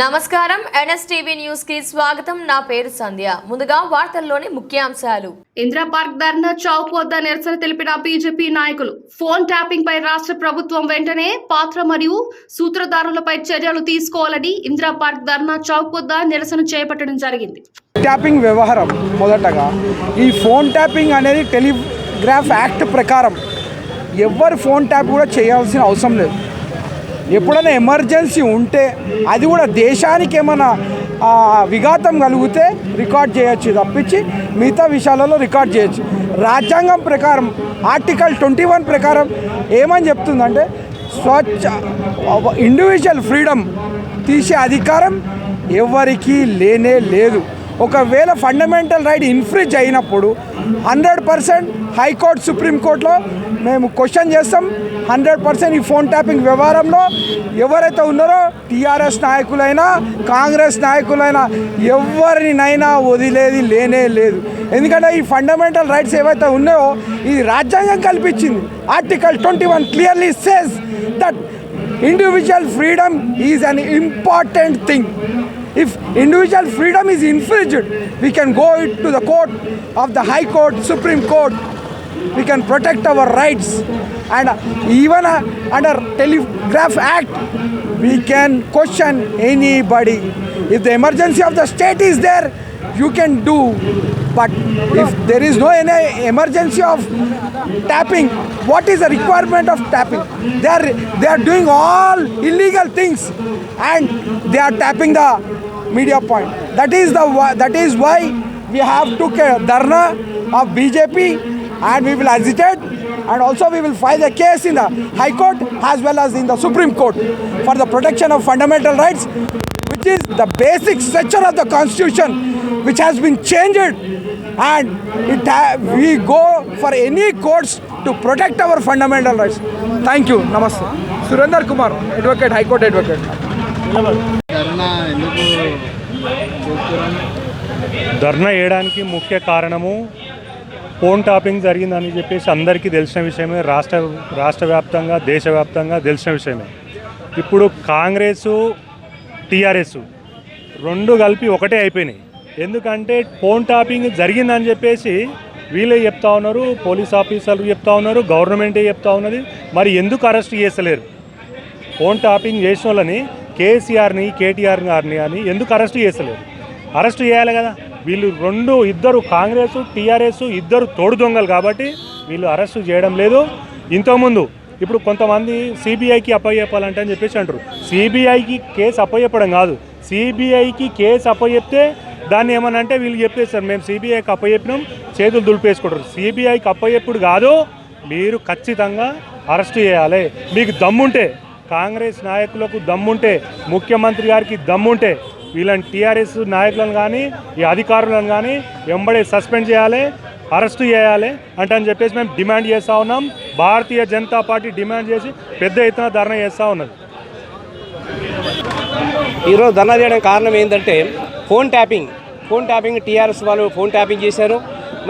నమస్కారం. ఎన్ఎస్టీవీ న్యూస్కి స్వాగతం. నా పేరు సంధ్య. ముందుగా వార్తల్లోని ముఖ్యాంశాలు. ఇందిరా పార్క్ ధర్నా చౌక్ వద్ద నిరసన తెలిపిన బీజేపీ నాయకులు ఫోన్ ట్యాపింగ్ పై రాష్ట్ర ప్రభుత్వం వెంటనే పాత్ర మరియు సూత్రధారులపై చర్యలు తీసుకోవాలని ఇందిరా పార్క్ ధర్నా చౌక్ వద్ద నిరసన చేపట్టడం జరిగింది. ట్యాపింగ్ వ్యవహారం మొదటగా ఈ ఫోన్ ట్యాపింగ్ అనేది టెలిగ్రాఫ్ యాక్ట్ ప్రకారం ఎవరు ఫోన్ ట్యాప్ కూడా చేయాల్సిన అవసరం లేదు. ఎప్పుడైనా ఎమర్జెన్సీ ఉంటే అది కూడా దేశానికి ఏమైనా విఘాతం కలిగితే రికార్డ్ చేయొచ్చు తప్పించి మిగతా విషయాలలో రికార్డ్ చేయొచ్చు. రాజ్యాంగం ప్రకారం ఆర్టికల్ ట్వంటీ వన్ ప్రకారం ఏమని చెప్తుందంటే స్వచ్ఛ ఇండివిజువల్ ఫ్రీడమ్ తీసే అధికారం ఎవరికీ లేనే లేదు. ఒకవేళ ఫండమెంటల్ రైట్ ఇన్ఫ్రిజ్ అయినప్పుడు హండ్రెడ్ పర్సెంట్ హైకోర్టు సుప్రీంకోర్టులో మేము క్వశ్చన్ చేస్తాం హండ్రెడ్ పర్సెంట్ ఈ ఫోన్ ట్యాపింగ్ వ్యవహారంలో ఎవరైతే ఉన్నారో టీఆర్ఎస్ నాయకులైనా కాంగ్రెస్ నాయకులైనా ఎవరినైనా వదిలేది లేనే లేదు. ఎందుకంటే ఈ ఫండమెంటల్ రైట్స్ ఏవైతే ఉన్నాయో ఇది రాజ్యాంగం కల్పించింది. Article twenty one clearly says that individual freedom is an important thing if individual freedom is infringed we can go it to the court of the high court supreme court we can protect our rights and even under telegraph act we can question anybody. If the emergency of the state is there you can do. But if there is no any emergency of tapping what is the requirement of tapping? They are they are doing all illegal things and they are tapping the media point. That is the that is why we have to a dharna of bjp and we will agitate and also we will file a case in the high court as well as in the supreme court for the protection of fundamental rights which is the basic structure of the constitution which has been changed and it ha- we go for any courts to protect our fundamental rights thank you namaste surendra kumar advocate high court advocate ధర్నా ఎందుకు చేస్తున్నాం ధర్నా వేయడానికి ముఖ్య కారణము phone topping జరిగిందని చెప్పేసి అందరికీ తెలిసిన విషయమే రాష్ట్ర రాష్ట్ర వ్యాప్తంగా దేశవ్యాప్తంగా తెలిసిన విషయమే. ఇప్పుడు కాంగ్రెస్ టీఆర్ఎస్ రెండు కలిపి ఒకటే అయిపోయినాయి. ఎందుకంటే ఫోన్ టాపింగ్ జరిగిందని చెప్పేసి వీళ్ళే చెప్తా ఉన్నారు పోలీస్ ఆఫీసర్లు చెప్తా ఉన్నారు గవర్నమెంటే చెప్తా ఉన్నది. మరి ఎందుకు అరెస్ట్ చేస్తలేరు? ఫోన్ టాపింగ్ చేసిన వాళ్ళని కేసీఆర్ని కేటీఆర్ గారిని అని ఎందుకు అరెస్ట్ చేసలేరు అరెస్ట్ చేయాలి కదా. వీళ్ళు రెండు ఇద్దరు కాంగ్రెస్ టీఆర్ఎస్ ఇద్దరు తోడు దొంగలు కాబట్టి వీళ్ళు అరెస్టు చేయడం లేదు. ఇంతకుముందు ఇప్పుడు కొంతమంది సిబిఐకి అప్పయ్యప్పాలంటే అని చెప్పేసి అంటారు. సిబిఐకి కేసు అప్పయ్యప్పడం కాదు. సిబిఐకి కేసు అప్పయ్యప్తే దాన్ని ఏమనంటే అంటే వీళ్ళు చెప్పేస్తారు మేము సిబిఐకి అప్పయ్యప్పినాం చేతులు దులిపేసుకుంటారు. సిబిఐకి అప్పయ్యప్పుడు కాదు మీరు ఖచ్చితంగా అరెస్ట్ చేయాలి. మీకు దమ్ముంటే కాంగ్రెస్ నాయకులకు దమ్ముంటే ముఖ్యమంత్రి గారికి దమ్ముంటే వీళ్ళని టీఆర్ఎస్ నాయకులను కానీ ఈ అధికారులను కానీ వెంబడే సస్పెండ్ చేయాలి అరెస్టు చేయాలి అంటే అని చెప్పేసి మేము డిమాండ్ చేస్తూ ఉన్నాం. భారతీయ జనతా పార్టీ డిమాండ్ చేసి పెద్ద ఎత్తున ధర్నా చేస్తూ ఉన్నది. ఈరోజు ధర్నా చేయడానికి కారణం ఏంటంటే phone tapping. Phone tapping TRS వాళ్ళు ఫోన్ ట్యాపింగ్ చేశారు.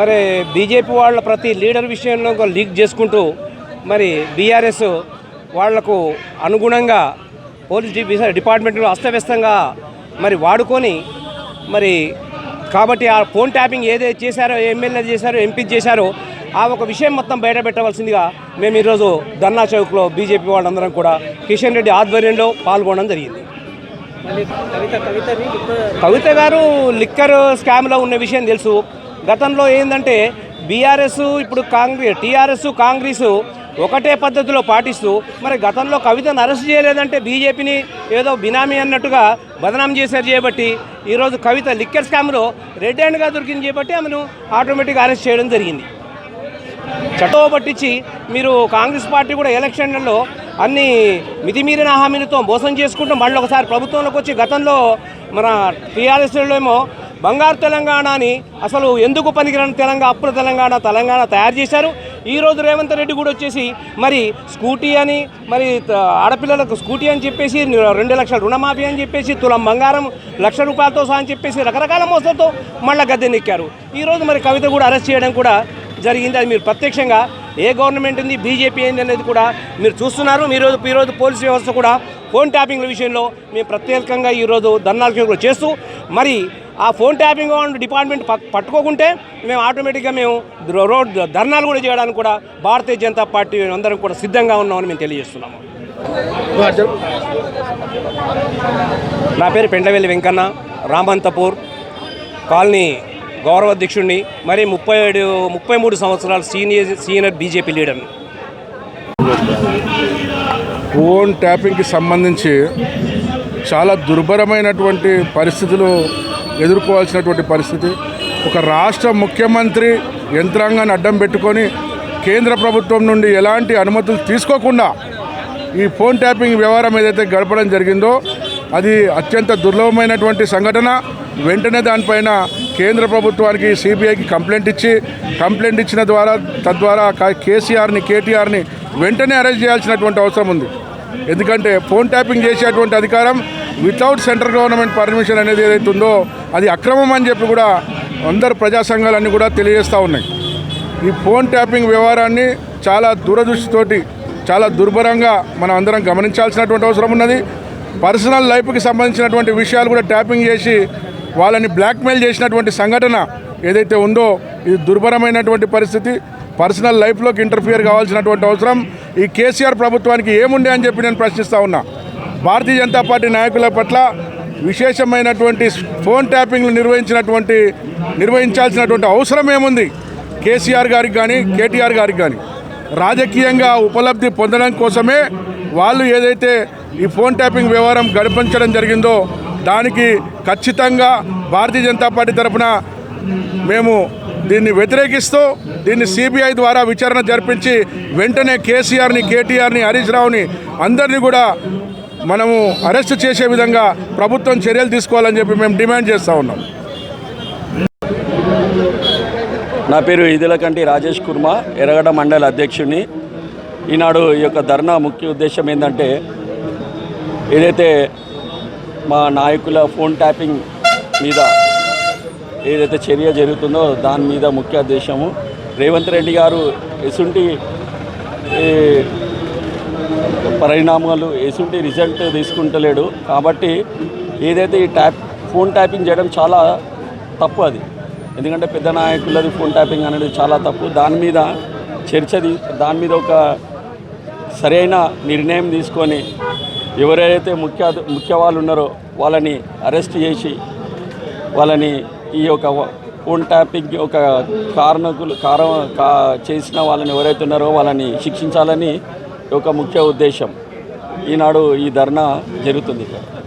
మరి బీజేపీ వాళ్ళ ప్రతి లీడర్ విషయంలో లీక్ చేసుకుంటూ మరి బీఆర్ఎస్ వాళ్ళకు అనుగుణంగా పోలీస్ డిపార్ట్మెంట్లో అస్తవ్యస్తంగా మరి వాడుకొని మరి కాబట్టి ఆ ఫోన్ ట్యాపింగ్ ఏదైతే చేశారో ఎమ్మెల్యే చేశారో ఎంపీ చేశారో ఆ ఒక విషయం మొత్తం బయట పెట్టవలసిందిగా మేము ఈరోజు ధర్నా చౌక్లో బీజేపీ వాళ్ళందరం కూడా కిషన్ రెడ్డి ఆధ్వర్యంలో పాల్గొనడం జరిగింది. కవిత గారు లిక్కర్ స్కామ్లో ఉన్న విషయం తెలుసు. గతంలో ఏంటంటే బీఆర్ఎస్ ఇప్పుడు కాంగ్రెస్ టీఆర్ఎస్ కాంగ్రెస్ ఒకటే పద్ధతిలో పాటిస్తూ మరి గతంలో కవితను అరెస్ట్ చేయలేదంటే బీజేపీని ఏదో బినామీ అన్నట్టుగా బదనాం చేశారు చేయబట్టి ఈరోజు కవిత లిక్కర్ స్కామ్లో రెడ్ హ్యాండ్గా దొరికింది చేయబట్టి ఆమెను ఆటోమేటిక్గా అరెస్ట్ చేయడం జరిగింది. చట్టం పట్టించి మీరు కాంగ్రెస్ పార్టీ కూడా ఎలక్షన్లలో అన్ని మితిమీరిన హామీలతో మోసం చేసుకుంటూ మళ్ళీ ఒకసారి ప్రభుత్వంలోకి వచ్చి గతంలో మన టీఆర్ఎస్లో ఏమో బంగారు తెలంగాణ అని అసలు ఎందుకు పనికిరాని తెలంగాణ అప్పుల తెలంగాణ తెలంగాణ తయారు చేశారు? ఈరోజు రేవంత్ రెడ్డి కూడా వచ్చేసి మరి స్కూటీ అని మరి ఆడపిల్లలకు స్కూటీ అని చెప్పేసి రెండు లక్షల రుణమాఫీ అని చెప్పేసి తులం బంగారం లక్ష రూపాయలతో సహా అని చెప్పేసి రకరకాల మోసంతో మళ్ళీ గద్దెనెక్కారు. ఈరోజు మరి కవిత కూడా అరెస్ట్ చేయడం కూడా జరిగింది. అది మీరు ప్రత్యక్షంగా ఏ గవర్నమెంట్ ఉంది బీజేపీ ఏంది అనేది కూడా మీరు చూస్తున్నారు. ఈరోజు ఈరోజు పోలీస్ వ్యవస్థ కూడా ఫోన్ ట్యాపింగ్ల విషయంలో మేము ప్రత్యేకంగా ఈరోజు ధర్నాలు కూడా చేస్తూ మరి ఆ ఫోన్ ట్యాపింగ్ డిపార్ట్మెంట్ పట్టుకోకుంటే మేము ఆటోమేటిక్గా మేము రోడ్ ధర్నాలు కూడా చేయడానికి కూడా భారతీయ జనతా పార్టీ అందరం కూడా సిద్ధంగా ఉన్నామని మేము తెలియజేస్తున్నాము. నా పేరు పెండవెల్లి వెంకన్న రామంతపూర్ కాలనీ గౌరవాధ్యక్షుడిని మరి ముప్పై ఏడు ముప్పై మూడు సంవత్సరాలు సీనియర్ సీనియర్ బీజేపీ లీడర్ని. ఫోన్ ట్యాపింగ్కి సంబంధించి చాలా దుర్భరమైనటువంటి పరిస్థితులు ఎదుర్కోవాల్సినటువంటి పరిస్థితి. ఒక రాష్ట్ర ముఖ్యమంత్రి యంత్రాంగాన్ని అడ్డం పెట్టుకొని కేంద్ర ప్రభుత్వం నుండి ఎలాంటి అనుమతులు తీసుకోకుండా ఈ ఫోన్ ట్యాపింగ్ వ్యవహారం ఏదైతే గడపడం జరిగిందో అది అత్యంత దుర్లభమైనటువంటి సంఘటన. వెంటనే దానిపైన కేంద్ర ప్రభుత్వానికి సిబిఐకి కంప్లైంట్ ఇచ్చి కంప్లైంట్ ఇచ్చిన ద్వారా తద్వారా కేసీఆర్ని కేటీఆర్ని వెంటనే అరెస్ట్ చేయాల్సినటువంటి అవసరం ఉంది. ఎందుకంటే ఫోన్ ట్యాపింగ్ చేసేటువంటి అధికారం వితౌట్ సెంట్రల్ గవర్నమెంట్ పర్మిషన్ అనేది ఏదైతే ఉందో అది అక్రమం అని చెప్పి కూడా అందరు ప్రజా సంఘాలన్నీ కూడా తెలియజేస్తూ ఉన్నాయి. ఈ ఫోన్ ట్యాపింగ్ వ్యవహారాన్ని చాలా దూరదృష్టితోటి చాలా దుర్భరంగా మనం అందరం గమనించాల్సినటువంటి అవసరం ఉన్నది. పర్సనల్ లైఫ్కి సంబంధించినటువంటి విషయాలు కూడా ట్యాపింగ్ చేసి వాళ్ళని బ్లాక్మెయిల్ చేసినటువంటి సంఘటన ఏదైతే ఉందో ఇది దుర్భరమైనటువంటి పరిస్థితి. పర్సనల్ లైఫ్లోకి ఇంటర్ఫియర్ కావాల్సినటువంటి అవసరం. ఈ కేసీఆర్ ప్రభుత్వానికి ఏముండే అని చెప్పి నేను ప్రశ్నిస్తూ ఉన్నా. భారతీయ జనతా పార్టీ నాయకుల పట్ల విశేషమైనటువంటి ఫోన్ ట్యాపింగ్లు నిర్వహించినటువంటి నిర్వహించాల్సినటువంటి అవసరం ఏముంది? కేసీఆర్ గారికి కానీ కేటీఆర్ గారికి కానీ రాజకీయంగా ఉపలబ్ధి పొందడం కోసమే వాళ్ళు ఏదైతే ఈ ఫోన్ ట్యాపింగ్ వ్యవహారం గడిపించడం జరిగిందో దానికి ఖచ్చితంగా భారతీయ జనతా పార్టీ తరఫున మేము దీన్ని వ్యతిరేకిస్తూ దీన్ని సిబిఐ ద్వారా విచారణ జరిపించి వెంటనే కేసీఆర్ని కేటీఆర్ని హరీష్ రావుని అందరినీ కూడా మనము అరెస్ట్ చేసే విధంగా ప్రభుత్వం చర్యలు తీసుకోవాలని చెప్పి మేము డిమాండ్ చేస్తూ ఉన్నాం. నా పేరు ఇదిలకంటి రాజేష్ కుర్మ ఎర్రగడ్డ మండల అధ్యక్షుడిని. ఈనాడు ఈ యొక్క ధర్నా ముఖ్య ఉద్దేశం ఏంటంటే ఏదైతే మా నాయకుల ఫోన్ ట్యాపింగ్ మీద ఏదైతే చర్య జరుగుతుందో దాని మీద ముఖ్య ఉద్దేశము. రేవంత్ రెడ్డి గారు ఎసుంటి ఈ, పరిణామాలు వేసుంటే రిజల్ట్ తీసుకుంటలేడు. కాబట్టి ఏదైతే ఈ ట్యాప్ ఫోన్ ట్యాపింగ్ చేయడం చాలా తప్పు అది. ఎందుకంటే పెద్ద నాయకులది ఫోన్ ట్యాపింగ్ అనేది చాలా తప్పు. దాని మీద చర్చ దాని మీద ఒక సరైన నిర్ణయం తీసుకొని ఎవరైతే ముఖ్య ముఖ్య వాళ్ళు ఉన్నారో వాళ్ళని అరెస్ట్ చేసి వాళ్ళని ఈ యొక్క ఫోన్ ట్యాపింగ్ ఒక కారణకులు కారణం కా చేసిన వాళ్ళని ఎవరైతే ఉన్నారో వాళ్ళని శిక్షించాలని యొక్క ముఖ్య ఉద్దేశం. ఈనాడు ఈ ధర్నా జరుగుతుంది. ఇక్కడ